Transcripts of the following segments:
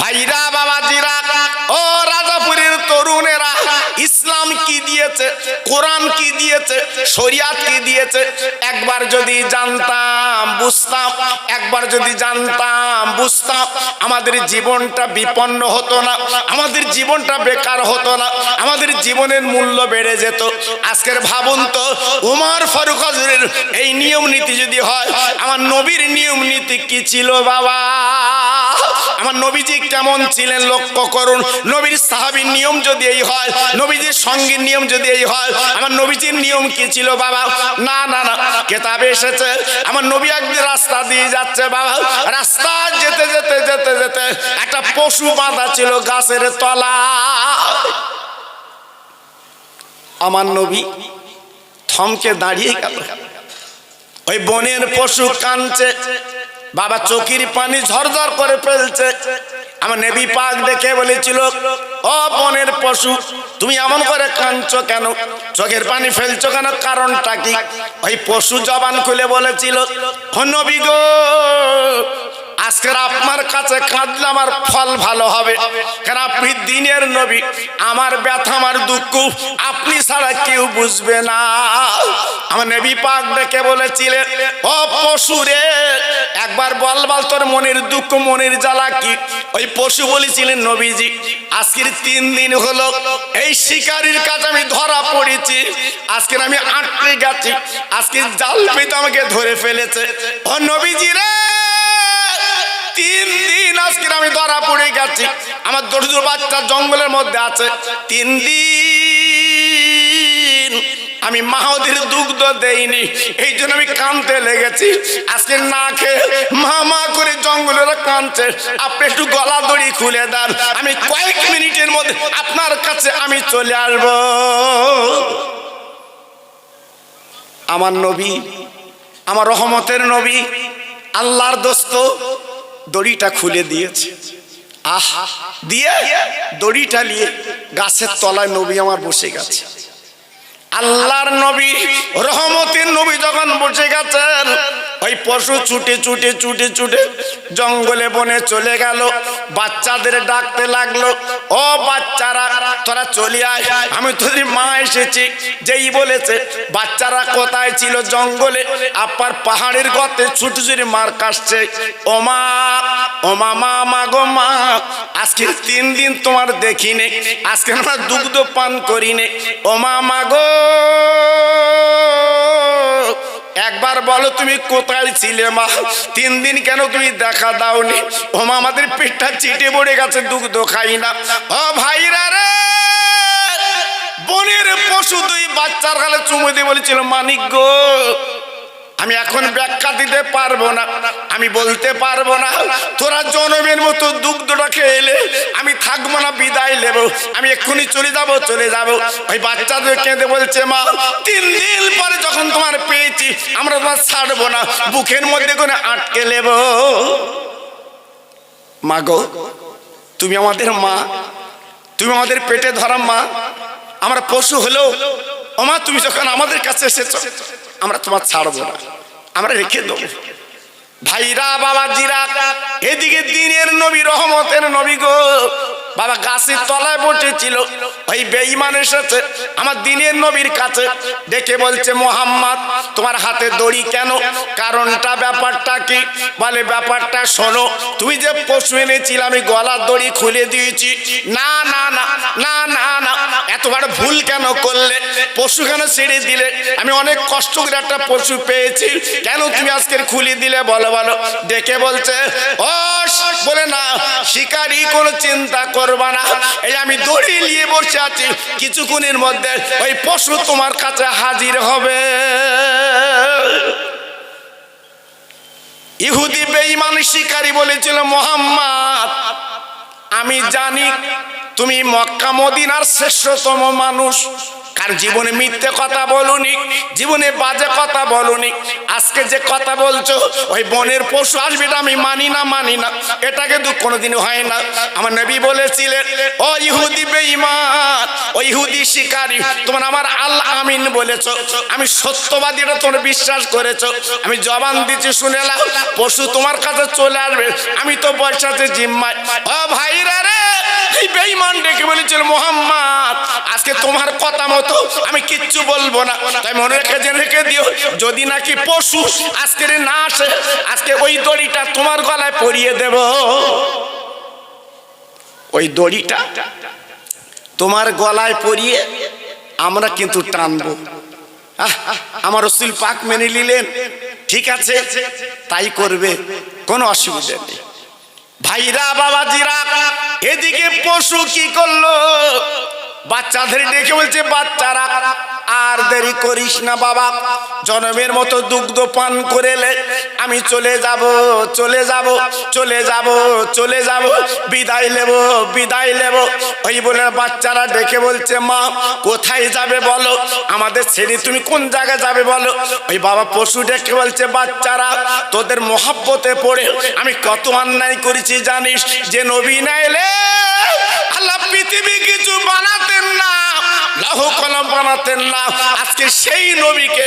ভাইরা, বাবাজিরা, ও রাজাপুরের তরুণেরা, ইসলাম কি দিয়েছে, কোরআন কি দিয়েছে, শরিয়াত কি দিয়েছে, একবার যদি জানতাম, বুঝতাম, একবার যদি জানতাম, বুঝতাম, আমাদের জীবনটা বিপন্ন হতো না, আমাদের জীবনটা বেকার হতো না, আমাদের জীবনের মূল্য বেড়ে যেত। আজকের ভাবুন তো, উমর ফারুক হজরের এই নিয়ম নীতি যদি হয়, আমার নবীর নিয়ম নীতি কি ছিল, বাবা? আমার নবীজি কেমন ছিলেন লক্ষ্য করুন। নবীর সাহাবীর নিয়ম যদি এই হয়, নবীজির সঙ্গীর নিয়ম যদি এই হয়, আমার নবীজির নিয়ম কি ছিল বাবা? না না না, কেতাবে এসেছে। আমার নবী একদিন রাস্তা দিয়ে যাচ্ছে বাবা। রাস্তা যেতে যেতে যেতে যেতে একটা পশু বাঁধা ছিল গাছের তলা আমার নবী থমকে দাঁড়িয়ে গেল। ওই বনের পশু কানছে বাবা চকির পানি ঝরঝর করে ফেলছে। আমার নেবি পাক দেখে বলেছিল, ও বনের পশু, তুমি এমন করে কাঁদছো কেন? চোখের পানি ফেলছ কেন? কারণটা কি? ওই পশু জবান খুলে বলেছিল নবী গো আজকের আপনার কাছে কাঁদলে আমার ফল ভালো হবে। কারণ আপনি দিনের নবী? আমার ব্যথা, আমার দুঃখ, আপনি ছাড়া কেউ বুঝবে না। আমার নেবি পাক ডেকে বলেছিলেন, ও পশু রে, একবার বল বল তোর মনের দুঃখ, মনের জ্বালা কি? ওই পশু বলেছিলেন, নবীজি, আজকের তিন দিন হলো এই শিকারির কাছে আমি ধরা পড়েছি। আজকের আমি আটকে গেছি। আজকে জাল পেতে আমাকে ধরে ফেলেছে। ও নবীজি রে তিন দিন আজকে আমি ধরা পড়ে গেছি। আমার দরিদ্র বাচ্চা জঙ্গলের মধ্যে আছে। তিন দিন আমি মাহদের দুগ্ধ দেইনি। এই জন্য আমি কানতে লেগেছি। আজকে না খেয়ে মা মা করে জঙ্গলেরা কানছে। আপনি একটু গলা দড়ি খুলে দেন। আমি কয়েক মিনিটের মধ্যে আপনার কাছে আমি চলে আসব। আমার নবী, আমার রহমতের নবী, আল্লাহর দোস্ত দড়িটা খুলে দিয়েছে। আহ, দিয়ে দড়িটা নিয়ে গাছের তলায় নবী আমার বসে গেছে। আল্লাহর নবী, রহমতের নবী যখন বসে গেছেন ওই পশু ছুটে ছুটে ছুটে ছুটে জঙ্গলে বনে চলে গেল। বাচ্চাদের ডাকতে লাগল, ও বাচ্চারা, তোরা চলে আয়। আমি তোদের মা এসেছি, যেই বলেছে, বাচ্চারা কোথায় ছিল জঙ্গলে, আপার পাহাড়ের গতে ছুটে ছুটে মার কাটছে। ও মা ও মা মা গো মা আজকে তিন দিন তোমার দেখিনি, আজকে আমরা দুগ্ধ পান করিনি। ও মা মা গো একবার বলো তুমি কোথায় ছিলে, মা? তিন দিন কেন তুমি দেখা দাওনি? ও মা, আমাদের পেটটা চিটে পড়ে গেছে, দুগ্ধ খাই না। ও ভাইরা রে! বনের পশু দুই বাচ্চার গালে চুমু দিয়ে বলেছিল, মানিক গো আমি এখন ব্যাখ্যা দিতে পারব না। আমি বলতে পারব না। তোরা জনমের মতো দুগ্ধটা এলে আমি থাকব না, বিদায় নেব। আমি এক্ষুনি চলে যাব চলে যাব। ওই বাচ্চাদের কেঁদে বলছে, মা, তিন দিন পরে যখন তোমার পেয়েছি, আমরা তোমার ছাড়বো না। বুকের মধ্যে করে আটকে নেব। মা গো, তুমি আমাদের মা। তুমি আমাদের পেটে ধরা মা। আমরা পশু হলেও ও মা তুমি যখন আমাদের কাছে এসেছ, আমরা তোমার ছাড়বো না। আমরা রেখে দেবো। ভাইরা বাবা জিরা এদিকে দিনের নবী রহমতের নবী গো। বাবা গাছের তলায় বসেছিল। ওই বেঈমান এসেছে, আমার দিনের নবীর কাছে ডেকে বলছে, মোহাম্মদ, তোমার হাতে দড়ি কেন? কারণটা, ব্যাপারটা কি? বলে, ব্যাপারটা শোনো তুমি যে পশু এনেছিলে, আমি গলার দড়ি খুলে দিয়েছি। না না না না না না এতবার ভুল কেন করলে? পশু কেন ছেড়ে দিলে? আমি অনেক কষ্ট করে একটা পশু পেয়েছি। কেন তুমি আজকের খুলে দিলে? বলো বলো। ডেকে বলছে ও বলে, না, শিকারি কোনো চিন্তা করবা না। এই আমি দড়ি নিয়ে বসে আছি। কিছুক্ষণের মধ্যে ওই পশু তোমার কাছে হাজির হবে। ইহুদি বেঈমান শিকারী বলেছিল, মোহাম্মদ, আমি জানি তুমি মক্কা, মদিনার শ্রেষ্ঠতম মানুষ। কার জীবনে মিথ্যে কথা বলুনি, জীবনে বাজে কথা বলুনি আজকে যে কথা বলছো, ওই বনের পশু আসবে আমি মানি না মানি না। এটা কিন্তু কোনোদিন হয় না। আমার নবী বলেছিলেন, ও ইহুদি বেঈমান, ও ইহুদি শিকারী, তোমার আমার আল্লাহ আমিন বলেছ। আমি সত্যবাদী, এটা তোমরা বিশ্বাস করেছ। আমি জবান দিচ্ছি, শুনে পশু তোমার কাছে চলে আসবে। আমি তো বর্ষাতে জিম্মায়। ও ভাইরা রে, এই বেঈমান ডেকে বলেছিল, মোহাম্মদ, আজকে তোমার কথা মতো আমি কিচ্ছু বলব না। তাই মনে রেখে রেখে দিও, যদি নাকি পশু আজকে না আসে আজকে ওই দড়িটা তোমার গলায় পরিয়ে দেব। ওই দড়িটা তোমার গলায় পরিয়ে আমরা কিন্তু টানবো। আমার রসুল পাক মেনে নিলেন। ঠিক আছে, তাই করবে, কোনো অসুবিধা নেই। ভাইরা, বাবাজিরা, এদিকে পশু কি করল? বাচ্চাদের ডেকে বলছে, বাচ্চারা আর দেরি করিস না বাবা। জনমের মতো দুগ্ধ পান করে এলে আমি চলে যাব চলে যাব চলে যাব চলে যাব। বিদায় নেব বিদায় নেব। ওই বলে বাচ্চারা ডেকে বলছে, মা, কোথায় যাবে বলো? আমাদের ছেড়ে তুমি কোন জায়গায় যাবে বলো? ওই বাবা পশু ডেকে বলছে, বাচ্চারা, তোদের মহাব্বতে পড়ে আমি কত অন্যায় করেছি জানিস? যে নবী না এলে আল্লাহ পৃথিবী কিছু বানাতেন না। লাহ কলম বানাতেন না। আজকে সেই নবীকে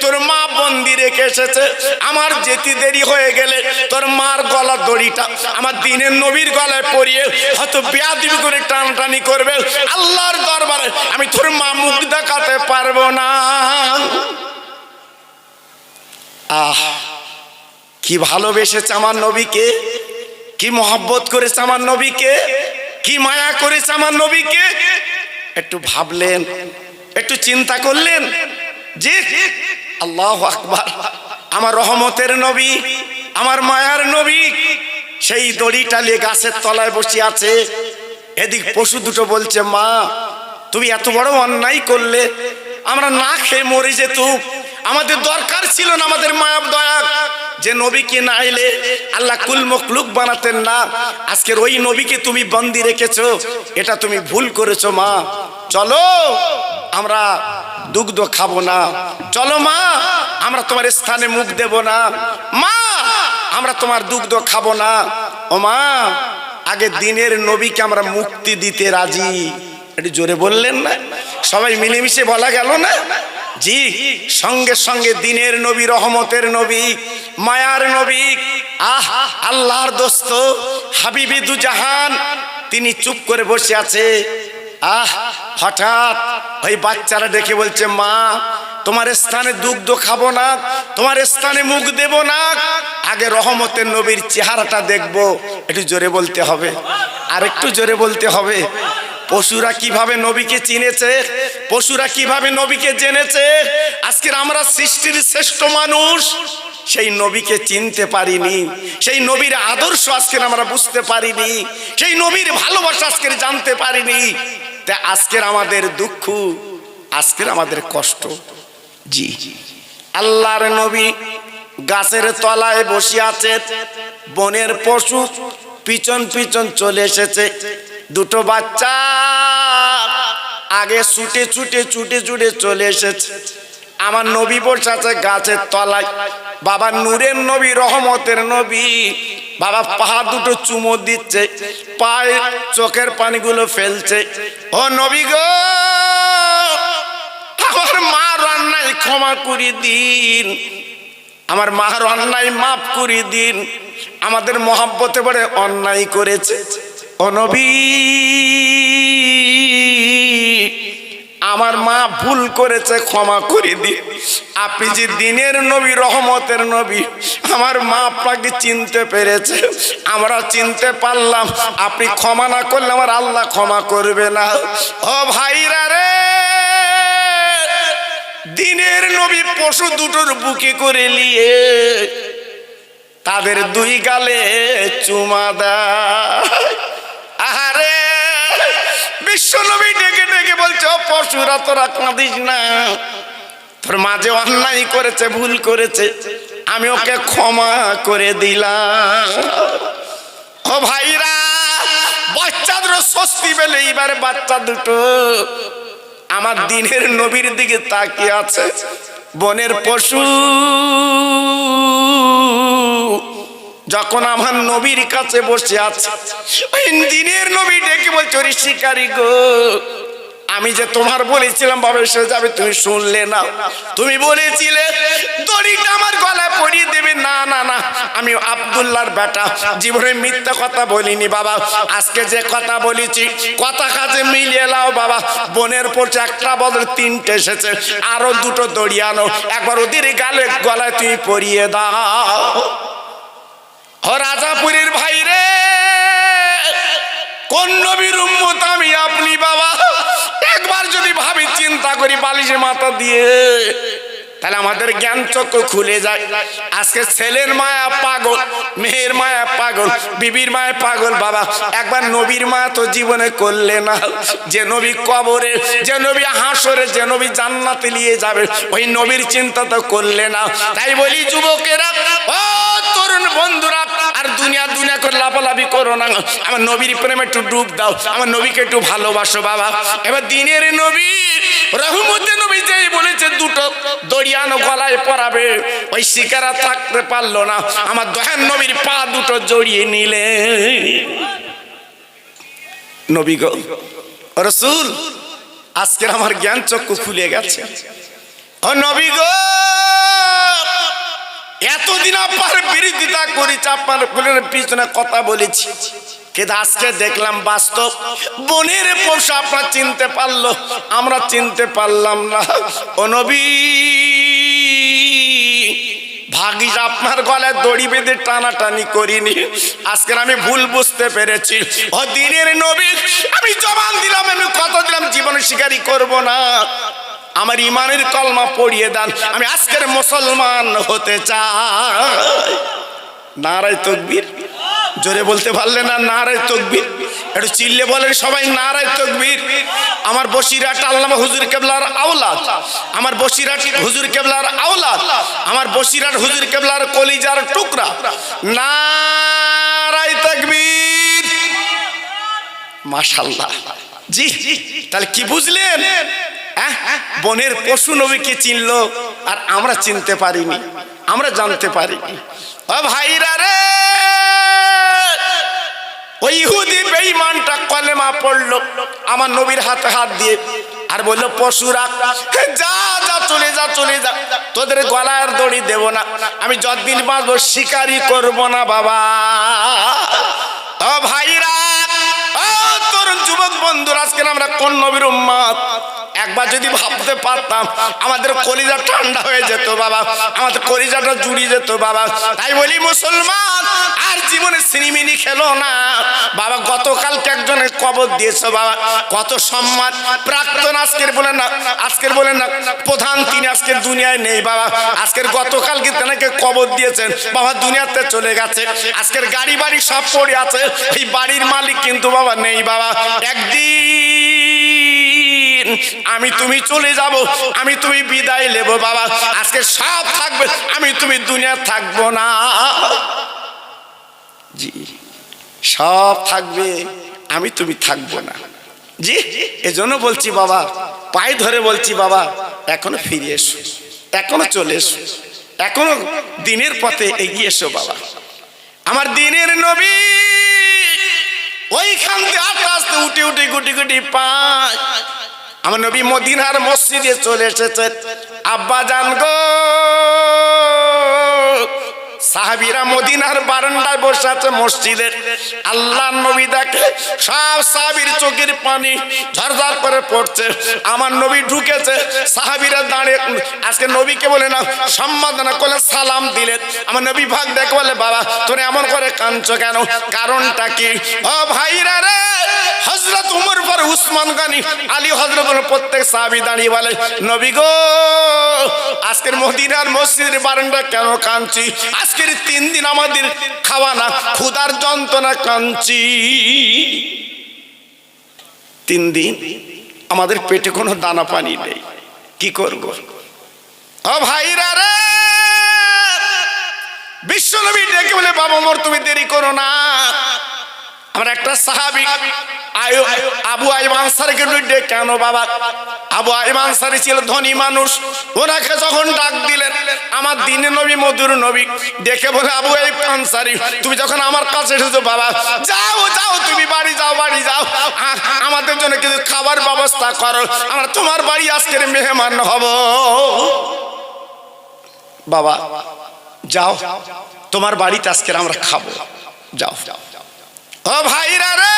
তোর মা বন্দি রেখে এসেছে। আমার যেতে দেরি হয়ে গেলে তোর মার গলা দড়িটা আমার দিনের নবীর গলায় পরিয়ে হয়তো বেয়াদিবি করে টানটানি করবে। আল্লাহর দরবারে আমি তোর মা মুখ দেখাতে পারব না। আহ, কি ভালোবেসেছে আমার নবীকে? কি মহব্বত করেছে আমার নবীকে? কি মায়া করেছে আমার নবীকে? একটু ভাবলেন, একটু চিন্তা করলেন যে আল্লাহ আকবার, আমার রহমতের নবী, আমার মায়ার নবী, সেই দড়িটা নিয়ে গাছের তলায় বসে আছে। এদিক পশু দুটো বলছে, মা, তুমি এত বড় অন্যায় করলে, আমরা না খেয়ে মরে যেত আমাদের দরকার ছিল না আমাদের মায়াব দয়া। যে নবীকে না এলে আল্লাহ কুল মকলুক বানাতেন না। আজকের ওই নবীকে তুমি বন্দি রেখেছো, এটা তুমি ভুল করেছ মা। চলো, আমরা দুগ্ধ খাব না। চলো মা, আমরা তোমার স্থানে মুখ দেব না। মা, আমরা তোমার দুগ্ধ খাব না। ও মা, আগে দিনের নবীকে আমরা মুক্তি দিতে রাজি। একটু জোরে বললেন না? সবাই মিলেমিশে বলা গেল না? জি, সঙ্গে সঙ্গে দিনের নবী, রহমতের নবী, মায়ার নবী, আহ, আল্লাহর দোস্ত, হাবিবি দু জাহান তিনি চুপ করে বসে আছে। আহ, হঠাৎ ওই বাচ্চারা দেখে বলছে, মা, তোমার স্থানে দুগ্ধ খাব না, তোমার স্থানে মুখ দেব না, আগে রহমতের নবীর চেহারাটা দেখব, একটু জোরে বলতে হবে আর একটু জোরে বলতে হবে। পশুরা কীভাবে নবীকে চিনেছে? পশুরা কীভাবে নবীকে জেনেছে? আজকের আমরা সৃষ্টির শ্রেষ্ঠ মানুষ, সেই নবীকে চিনতে পারিনি। সেই নবীর আদর্শ আজকের আমরা বুঝতে পারিনি। সেই নবীর ভালোবাসা আজকের জানতে পারিনি। তা আজকের আমাদের দুঃখ, আজকের আমাদের কষ্ট। জি। আল্লাহর নবী গাছের তলায় বসে আছে, বনের পশু পিছন পিছন চলে এসেছে। দুটো বাচ্চা আগে ছুটে ছুটে ছুটে ছুটে চলে এসেছে। আমার নবী বসে আছে গাছের তলায়, বাবা নূরের নবী, রহমতের নবী, বাবা পাহাড় দুটো চুমো দিচ্ছে, পায়ে চোখের পানিগুলো ফেলছে। ও নবী গো, আমার মার অন্যায় ক্ষমা করে দিন। আমার মার অন্যায় মাফ করে দিন। আমাদের মহাব্বতে বড়ে অন্যায় করেছে। ও নবী, আমার মা ভুল করেছে, ক্ষমা করে দিন আপনি যে দিনের নবী, রহমতের নবী, আমার মা আপনাকে চিনতে পেরেছে। আমরা চিনতে পারলাম, আপনি ক্ষমা না করলে আমার আল্লাহ ক্ষমা করবে না। ও ভাইরা রে, দিনের নবী পশু দুটোর বুকে করে নিয়ে তাদের দুই গালে চুমা দেয়। বিশ্ব নবী ডেকে ডেকে বলছে পশুরা, তোরা কাঁদিস না। তোর মাঝে অন্যায় করেছে, ভুল করেছে, আমি ওকে ক্ষমা করে দিলাম। ও ভাইরা, বাচ্চাদের স্বস্তি পেলে এইবারে বাচ্চা দুটো। আমার দিনের নবীর দিকে তাকিয়ে আছে, বনের পশু। যখন আমার নবীর কাছে বসে আছে দিনের নবী ডেকে বলছে, "ওরে শিকারি গো, আমি যে তোমার বলেছিলাম বাবা এসে যাবে তুমি শুনলে না। তুমি বলেছিলে, দড়িটা আমার গলায় পরিয়ে দেবে। না না না, আমি আব্দুল্লাহর বেটা। জীবনে মিথ্যা কথা বলিনি বাবা। আজকে যে কথা বলেছি, কথা কাজে মিলিয়ে নাও বাবা। বোনের পড়ছে একটা বদল তিনটে এসেছে। আরও দুটো দড়ি আনো। একবার ওদের গালে, গলায় তুমি পরিয়ে দাও। রাজাপুরের ভাই কোন নবীর উম্মত আমি, আপনি বাবা? একবার যদি ভাবি চিন্তা করি বালিশে মাথা দিয়ে, তাহলে আমাদের জ্ঞান খুলে যায়। আজকে ছেলের মায়া পাগল, মেয়ের মায়া পাগল, বিবির মায়া পাগল বাবা। একবার নবীর মায়া তো জীবনে করলে না। যে নবী কবরে, যে নবী হাসরে, যে নবী জান্নাতে নিয়ে যাবে, ওই নবীর চিন্তা তো করলে না। তাই বলি যুবকেরা, ও তরুণ বন্ধুরা দুনিয়া দুনিয়া করে লাফালাফি করো না। আমার নবীর প্রেমে একটু ডুব দাও। আমার নবীকে একটু ভালোবাসো বাবা। এবার দিনের নবী, রহমতের নবী যেই বলেছে, দুটো দড়িয়ানো গলায় পরাবে। ওই শিকারা থাকতে পারল না। আমার দয়ান নবীর পা দুটো জড়িয়ে নিলে। নবী গো, রসুল, আজকের আমার জ্ঞান চক্ষু খুলে গেছে। ও নবী গো এতদিন আপনার বিরোধিতা করেছি আপনার ফুলের পিছনে কথা বলেছি। কিন্তু আজকে দেখলাম বাস্তব। বনের পশু আপনার চিনতে পারল, আমরা চিনতে পারলাম না। ও ভাগিস আপনার গলায় দড়ি বেঁধে টানাটানি করিনি। আজকে আমি ভুল বুঝতে পেরেছি। ও দিনের নবী, আমি জবান দিলাম, আমি কত দিলাম, জীবনে শিকারি করব না। আমার ইমানের কলমা পড়িয়ে দেন। আমি আজকের মুসলমান হতে চাই। নারায় তকবীর। জোরে বলতে পারলে না, নারায় তকবীর। একটু চিল্লে বলেন সবাই, নারায় তকবীর। আমার বসিরাট আল্লামা হুজুর কেবলার আওলাদ। আমার বসিরাট হুজুর কেবলার আওলাদ। আমার বসিরাট হুজুর কেবলার কলিজার টুকরা। নারায় তকবীর। মাশাল্লাহ জি জি। তাহলে কি বুঝলেন? বনের পশু নবীকে চিনলো? আর আমরা চিনতে পারিনি। আমরা জানতে পারিনি। ভাইরা রে! কলেমা পড়ল, আমার নবীর হাতে দিয়ে, আর পশুরা, যা যা যা যা, তোদের গলার দড়ি দেব না, আমি যতদিন বাঁচবো শিকারি করব না বাবা। ও ভাইরা, ও তরুণ যুবক বন্ধুরা, আজকে আমরা কোন নবীর উম্মত একবার যদি ভাবতে পারতাম, আমাদের কলিজা ঠান্ডা হয়ে যেত বাবা, আমাদের কলিজাটা জুড়িয়ে যেত বাবা। তাই বলি, মুসলমান, আর জীবনে সিনিমিনি খেলো না। বাবা, গতকালকে একজনের কবর দিয়েছে বাবা। কত সম্মান। প্রাক্তন আজকের বলেন না, আজকের বলেন না, প্রধান তিনি আজকের দুনিয়ায় নেই বাবা। আজকের গতকালকে তেনাকে কবর দিয়েছেন। বাবা, দুনিয়াতে চলে গেছে। আজকের গাড়ি বাড়ি সব পড়ে আছে। এই বাড়ির মালিক কিন্তু বাবা নেই বাবা। একদিন আমি তুমি চলে যাব, আমি তুমি বিদায় নেব বাবা। আজকে সব থাকবে, আমি তুমি দুনিয়া থাকব না। জি, সব থাকবে, আমি তুমি থাকব না। জি, এজন্য বলছি বাবা, পায়ে ধরে বলছি বাবা, এখনও ফিরে এসো, এখনও চলে এসো, এখনও দিনের পথে এগিয়ে এসো বাবা। আমার দিনের নবী, ওইখান থেকে আস্তে আস্তে উঠে উঠে গুটি গুটি পায়। আমার নবী মদিনার মসজিদে চলে এসেছে। আব্বা জান গো। সাহাবিরা মদিনার বারান্দায় বসে আছে মসজিদের আল্লাহ নবী দেখে সব সাহাবির চোখের পানি ঝরঝর করে পড়ছে। আমার নবী ঢুকেছে, সাহাবিরা দাঁড়িয়ে আজকে নবীকে বলে না সম্মাননা করলে সালাম দিলেন। আমার নবী ভাগ দেখে বলে, বাবা, তোর এমন করে কাঁদছো কেন? কারণটা কি? ও ভাইরা রে হজরত উমর পর উসমান গানি, আলী হজরত প্রত্যেক সাহাবি দাঁড়িয়ে বলে, নবী গো, আজকের মদিনার মসজিদের বারান্দা কেন কাঁদছি? আজকের তিন দিন আমাদের খাওয়া না, ক্ষুধার যন্ত্রণা কাঁদছি। তিন দিন আমাদের পেটে কোনো দানা পানি নেই, কি করব? ও ভাইরা রে, বিশ্বনবী ডেকে বলে, বাবা মোর তুমি দেরি করো না। আমার একটা সাহাবি আবু আইব আনসারিকে ডেকে কেন বাবা। আবু আইব আনসারি ছিল ধনী মানুষ। ওনাকে যখন ডাক দিলেন, আমার দিনে নবী, মধুর নবী। ডেকে বলে, আবু আইব আনসারি, তুমি যখন আমার কাছে এসেছ বাবা, যাও যাও, তুমি বাড়ি যাও বাড়ি যাও। আমাদের জন্য কিছু খাবার ব্যবস্থা করো। আমরা তোমার বাড়ি আজকের মেহমান হব। বাবা, যাও, তোমার বাড়িতে আজকের আমরা খাব। যাও। ও ভাইরা রে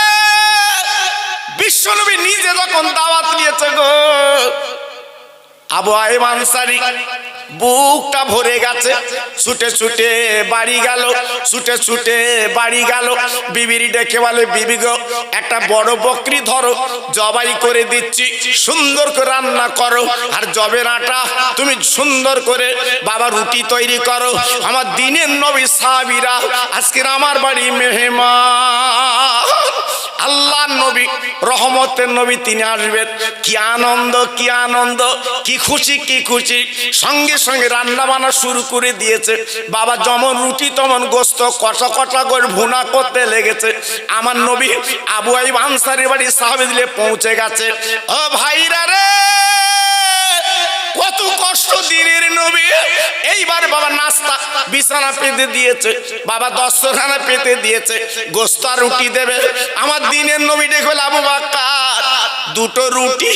বিশ্বনবী নিজে যখন দাওয়াত নিয়েছে গো আবু বুকটা ভরে গেছে। ছুটে ছুটে বাড়ি গেল, ছুটে ছুটে বাড়ি গেল। বিবিরি ডেকে বলে, বিবি একটা বড় বকরি ধরো, জবাই করে দিচ্ছি। সুন্দর করে রান্না করো। আর জবের আটা তুমি সুন্দর করে বাবা রুটি তৈরি করো। আমার দিনের নবী সাহাবিরা, আজকের আমার বাড়ি মেহমা আল্লাহ নবী, রহমতের নবী তিনি আসবেন। কি আনন্দ কি আনন্দ, কি খুশি কি খুশি। সঙ্গে সঙ্গে রান্না বান্না শুরু করে দিয়েছে। বাবা যেমন রুটি, তেমন গোস্ত, কষা কষা করে ভুনা করতে লেগেছে। আমার নবী আবু আইব আনসারি বাড়ি দিলে পৌঁছে গেছে। ও ভাইরা রে, কত কষ্ট দিনের নবী। বাবা নাস্তা বিছানা পেতে দিয়েছে। বাবা দস্তখানা পেতে দিয়েছে। গোস্তা রুটি দেবে। আমার দিনের নবী দেখো আবু বাক্কার। দুটো রুটি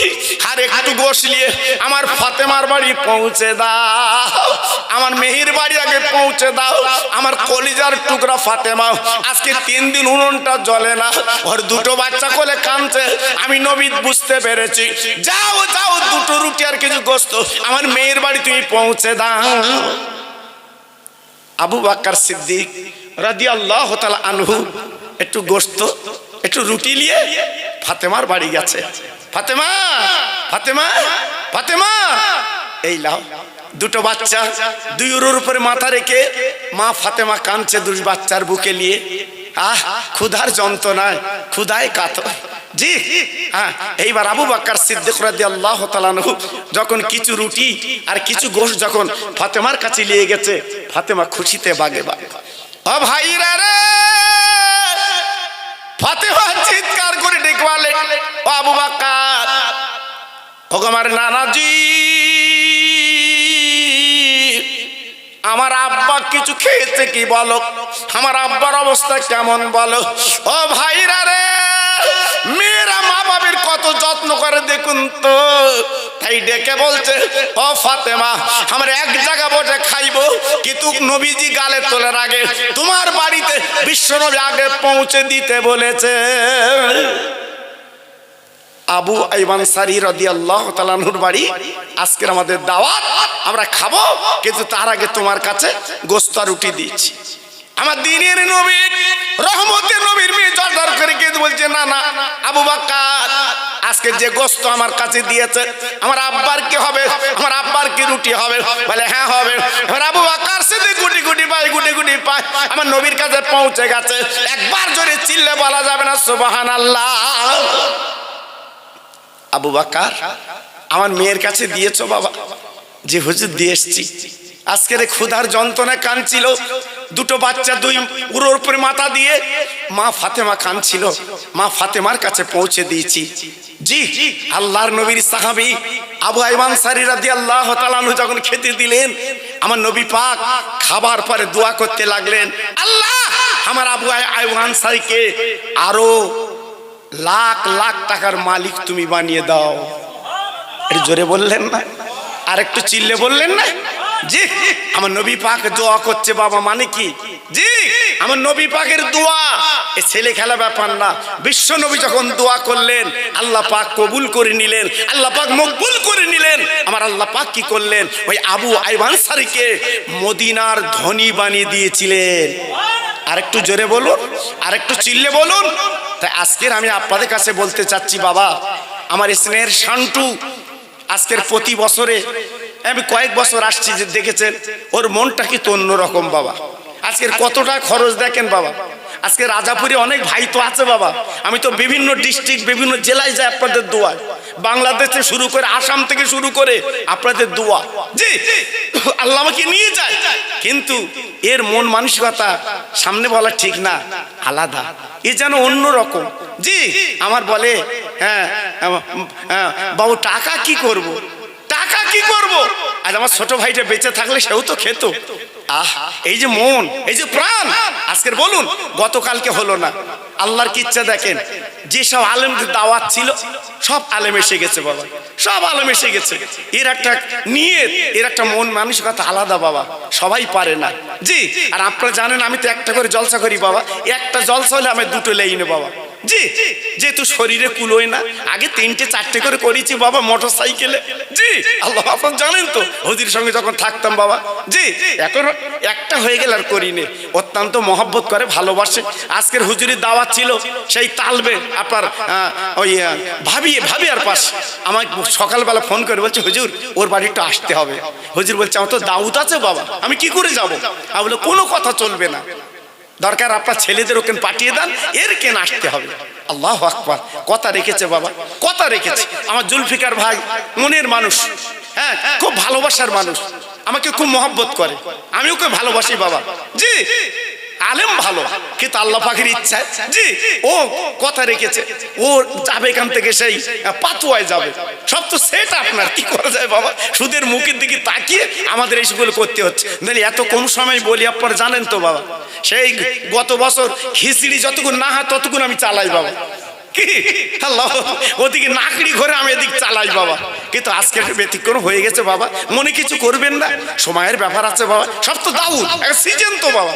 আর একটু গোসলিয়ে আমার ফাতেমার বাড়ি পৌঁছে দাও। আমার মেহির বাড়ি আগে পৌঁছে দাও। আমার কলিজার টুকরা ফাতেমা, আজকে তিন দিন উনুনটা জ্বলে না। ওর দুটো বাচ্চা কোলে কাঁদছে। আমি নবীদ বুঝতে পেরেছি। যাও যাও, দুটো রুটি আর কিছু গোস্ত। আমার মেয়ের বাড়ি তুমি পৌঁছে দাও। আবু বাক্কার সিদ্দিক রাদি আল্লাহ আনহু, একটু গোস্ত একটু রুটি নিয়ে ফাতেমার বাড়ি গেছে। ফাতেমা ফাতেমা ফাতেমা! এই লাও দুটো বাচ্চা, দুই উরুর উপরে মাথা রেখে মা ফাতেমা কাঁদছে দুই বাচ্চার বুকে নিয়ে। আহ, ক্ষুধার যন্ত্রণায়, ক্ষুধায় কাত জি হ্যাঁ এইবার আবু বাক্কার সিদ্দিক রাদিয়াল্লাহু তাআলা আনহু যখন কিছু রুটি আর কিছু গোশ যখন ফাতেমার কাছে নিয়ে গেছে, ফাতেমা খুশিতে বাগে বাগে। ও ভাইরা রে! ফাতেমা চিৎকার করে ডেকবালে ও আবু বাক্কার ও আমার নানাজি, আমার আব্বা কিছু খেয়েছে কি বলো? আমার আব্বার অবস্থা কেমন বলো? ও ভাইরা রে! কত যত্ন করে দেখুন তো। তাই ডেকে বলছে, ও ফাতেমা, আমরা এক জায়গা বসে খাইবো। কিন্তু নবীজি গালে তোলার আগে তোমার বাড়িতে বিশ্বনবী আগে পৌঁছে দিতে বলেছে। আবু আইবান সারি রদি আল্লাহ তালানুর বাড়ি, আজকের আমাদের দাওয়াত, আমরা খাব, কিন্তু তার আগে তোমার কাছে গোস্তা রুটি দিচ্ছি আমার দিনের নবী রহমতের নবীর মেয়ে জর্দার করে কে বলছে, না না, আবু বাক্কার আজকে যে গোস্ত আমার কাছে দিয়েছে, আমার আব্বার কি হবে? আমার আব্বার কি রুটি হবে? বলে হ্যাঁ হবে। আবু বাক্কার সেদিন গুটি গুটি পায়, গুটি গুটি পায়। আমার নবীর কাছে পৌঁছে গেছে। একবার জোরে চিল্লে বলা যাবে না সুবাহান আল্লাহ আবু বাক্কার আমার মেয়ের কাছে দিয়েছ বাবা? যে হুজুর, দিয়ে এসছি। আজকের ক্ষুধার যন্ত্রণা কাঁদছিল। দুটো বাচ্চা, দুই উড়োর উপরে মাথা দিয়ে মা ফাতেমা কাঁদছিল। মা ফাতেমার কাছে পৌঁছে দিয়েছি। জি, আল্লাহর নবীর সাহাবি আবু আইমান সারি রাদি আল্লাহ তালানু যখন খেতে দিলেন, আমার নবী পাক খাবার পরে দোয়া করতে লাগলেন, আল্লাহ, আমার আবু আইমান সারিকে আরও লাখ লাখ টাকার মালিক তুমি বানিয়ে দাও। একটু জোরে বললেন না? আর একটু চিল্লে বললেন না? জি, আমার নবী পাক দোয়া করছে বাবা মানে কি? জি, আমার নবী পাকের দোয়া। এ ছেলে খেলা ব্যাপার না। বিশ্ব নবী যখন দোয়া করলেন, আল্লাহ পাক কবুল করে নিলেন, আল্লাহ পাক মকবুল করে নিলেন। আমার আল্লাহ পাক কি করলেন? ওই আবু আইবানসারিকে মদিনার ধনী বানিয়ে দিয়েছিলেন। আরেকটু জোরে বলুন, আরেকটু চিল্লে বলুন। তাই আজকের আমি আপনাদের কাছে বলতে চাচ্ছি, বাবা, আমার স্নেহের শান্টু আজকের প্রতি বছরে আমি কয়েক বছর আসছি যে দেখেছেন ওর মনটা কিন্তু অন্যরকম বাবা। আজকের কতটা খরচ দেখেন বাবা। আজকে রাজাপুরে অনেক ভাই তো আছে বাবা। আমি তো বিভিন্ন ডিস্ট্রিক্ট বিভিন্ন জেলায় যাই আপনাদের দোয়া বাংলাদেশ থেকে শুরু করে আসাম থেকে শুরু করে আপনাদের দোয়া। জি আল্লাহ আমাকে নিয়ে যায়। কিন্তু এর মন মানসিকতা সামনে বলা ঠিক না আলাদা। এ যেন অন্য রকম জি আমার বলে হ্যাঁ হ্যাঁ, বাবু টাকা কি করব। করব আমার ছোট ভাইটা বেঁচে থাকলে সেও তো খেত। আহ, এই যে মন, এই যে প্রাণ। আজকের বলুন, গতকালকে হলো না। আল্লাহর কি ইচ্ছা দেখেন। যেসব আলেমদের দাওয়াত ছিল, সব আলেম এসে গেছে বাবা। সব আলেম এসে গেছে। এর একটা নিয়ে এর একটা মন মানসিকতা আলাদা বাবা। সবাই পারে না। জি, আর আপনারা জানেন, আমি তো একটা করে জলসা করি বাবা। একটা জলসা হলে আমি দুটো লেইনে বাবা। জি যেহেতু শরীরে কুলোয় না আগে তিনটে চারটে করে করেছি বাবা মোটর সাইকেলে জি আল্লাহ আপনার জানেন তো হজির সঙ্গে যখন থাকতাম বাবা। জি এখন একটা হয়ে গেল আর করিনি। অত্যন্ত মহব্বত করে ভালোবাসে। আজকের হুজুরির দাওয়াত ছিল সেই তালবে আপনার ওই আহ, ভাবি আর পাশ। আমাকে সকালবেলা ফোন করে বলছে হুজুর ওর বাড়ি একটু আসতে হবে। হুজুর বলছে আমার তো দাউদ আছে বাবা আমি কি করে যাব? আমি বলে কোনো কথা চলবে না। দরকার, আপনার ছেলেদের ওখানে পাঠিয়ে দেন, এর কেন আসতে হবে? আল্লাহ আকবার, কথা রেখেছে বাবা, কথা রেখেছে। আমার জুলফিকার ভাই মনের মানুষ হ্যাঁ খুব ভালোবাসার মানুষ, আমাকে খুব মহব্বত করে। আমি ওকে ভালোবাসি বাবা। জি। আলেম ভালো, কিন্তু আল্লাহ পাখির ইচ্ছা। জি, ও কথা রেখেছে, ও যাবে এখান থেকে সেই পাতুয়ায় যাবে। সব তো সেট আপনার কি করা যায় বাবা? সুদের মুখের দিকে তাকিয়ে আমাদের এই এইসবগুলো করতে হচ্ছে। নাহলে এত কম সময় বলি, আপনারা জানেন তো বাবা। সেই গত বছর খিচড়ি যতক্ষণ না হয় ততক্ষণ আমি চালাই বাবা। ওদিকে নাকড়ি ঘরে আমি এদিক চালাই বাবা। কিন্তু আজকে একটা ব্যতিক্রম হয়ে গেছে বাবা। মনে কিছু করবেন না। সময়ের ব্যাপার আছে বাবা। সব তো দাউদ সিজন তো বাবা।